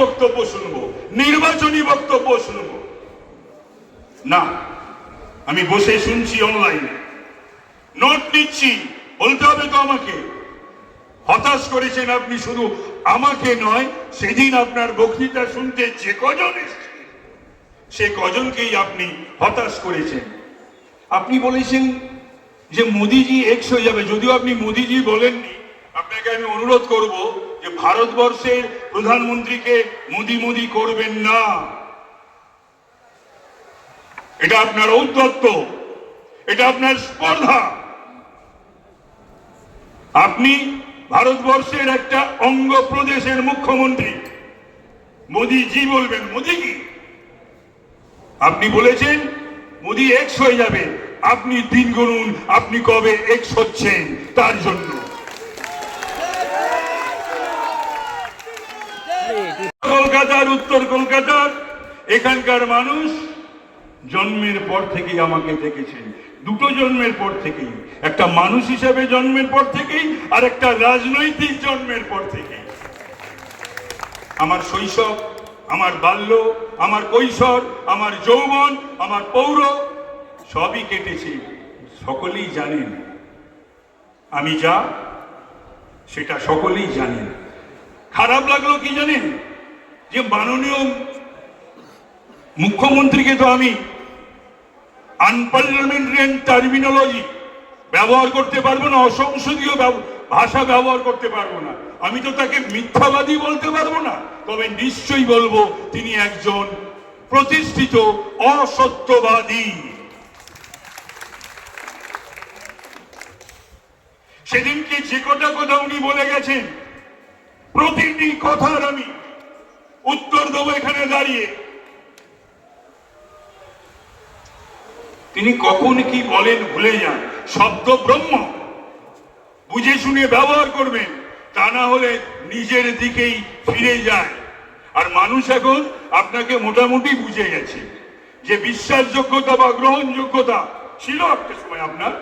বক্তব্য শুনব, নির্বাচনী বক্তব্য শুনব। না, আমি বসে শুনছি অনলাইনে নোট নিচ্ছি, বলতে হবে তো আমাকে। হতাশ করেছেন আপনি শুধু আমাকে নয়, সেদিন আপনার বক্তৃতা শুনতে যে কজন এসছে, সে কজনকেই আপনি হতাশ করেছেন। আপনি বলেছেন যে মোদিজি হয়ে যাবে, যদিও আপনি মোদিজি বলেননি। আপনাকে আমি অনুরোধ করব যে ভারতবর্ষের প্রধানমন্ত্রীকে মোদি মোদি করবেন না। এটা আপনার ঔদ্ধত্য, এটা আপনার স্পর্ধা। আপনি ভারতবর্ষের একটা অঙ্গ প্রদেশের মুখ্যমন্ত্রী। মোদিজি বলবেন মোদি কি আপনি বলেছেন, মোদি এক্স হয়ে যাবে। আপনি দিন গুনুন, আপনি কবে এক্স হচ্ছেন, তার জন্য। কলকাতার, উত্তর কলকাতার। এখানকার মানুষ জন্মের পর থেকেই আমাকে দেখেছেন দুটো জন্মের পর থেকেই। একটা মানুষ হিসেবে জন্মের পর থেকেই, আর একটা রাজনৈতিক জন্মের পর থেকেই। আমার শৈশব, আমার বাল্য, আমার কৈশোর, আমার যৌবন, আমার পৌর, সবই কেটেছে। সকলেই জানেন। আমি যা, সেটা সকলেই জানেন। খারাপ লাগল কি জানেন? যে মাননীয় মুখ্যমন্ত্রীকে তো আমি আনপার্লামেন্টারিয়ান টার্মিনোলজি ব্যবহার করতে পারব না, অসংসদীয় ভাষা ব্যবহার করতে পারব না। আমি তো তাকে মিথ্যাবাদী বলতে পারব না, তবে নিশ্চয়ই বলব তিনি একজন প্রতিষ্ঠিত অসত্যবাদী। সেদিনকে যে কটা কথা উনি বলে গেছেন, প্রতিটি কথার আমি উত্তর দেবো এখানে দাঁড়িয়ে। তিনি কখন কি বলেন ভুলে যান। শব্দ ব্রহ্ম। বুঝে শুনে ব্যবহার করবেন। তা না হলে নিজের দিকেই ফিরে যায়। আর মানুষ এখন আপনাকে মোটামুটি বুঝে গেছে। যে বিশ্বাসযোগ্যতা বা গ্রহণযোগ্যতা ছিল একটা সময় আপনার।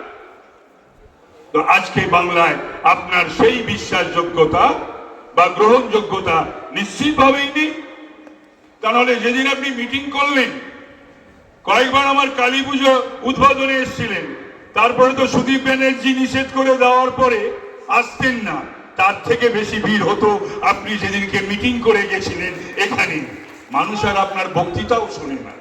তো আজকে বাংলায় আপনার সেই বিশ্বাসযোগ্যতা বা গ্রহণযোগ্যতা নিশ্চিতভাবেই নেই। তা নাহলে যেদিন আপনি মিটিং করলেন, কয়েকবার আমার কালী পুজো উদ্বোধনে এসেছিলেন, তারপরে তো সুদীপ ব্যানার্জি নিষেধ করে দেওয়ার পরে আসতেন না। তার থেকে বেশি ভিড় হতো আপনি যেদিনকে মিটিং করে গেছিলেন এখানে। মানুষ আর আপনার বক্তৃতাও শোনে না।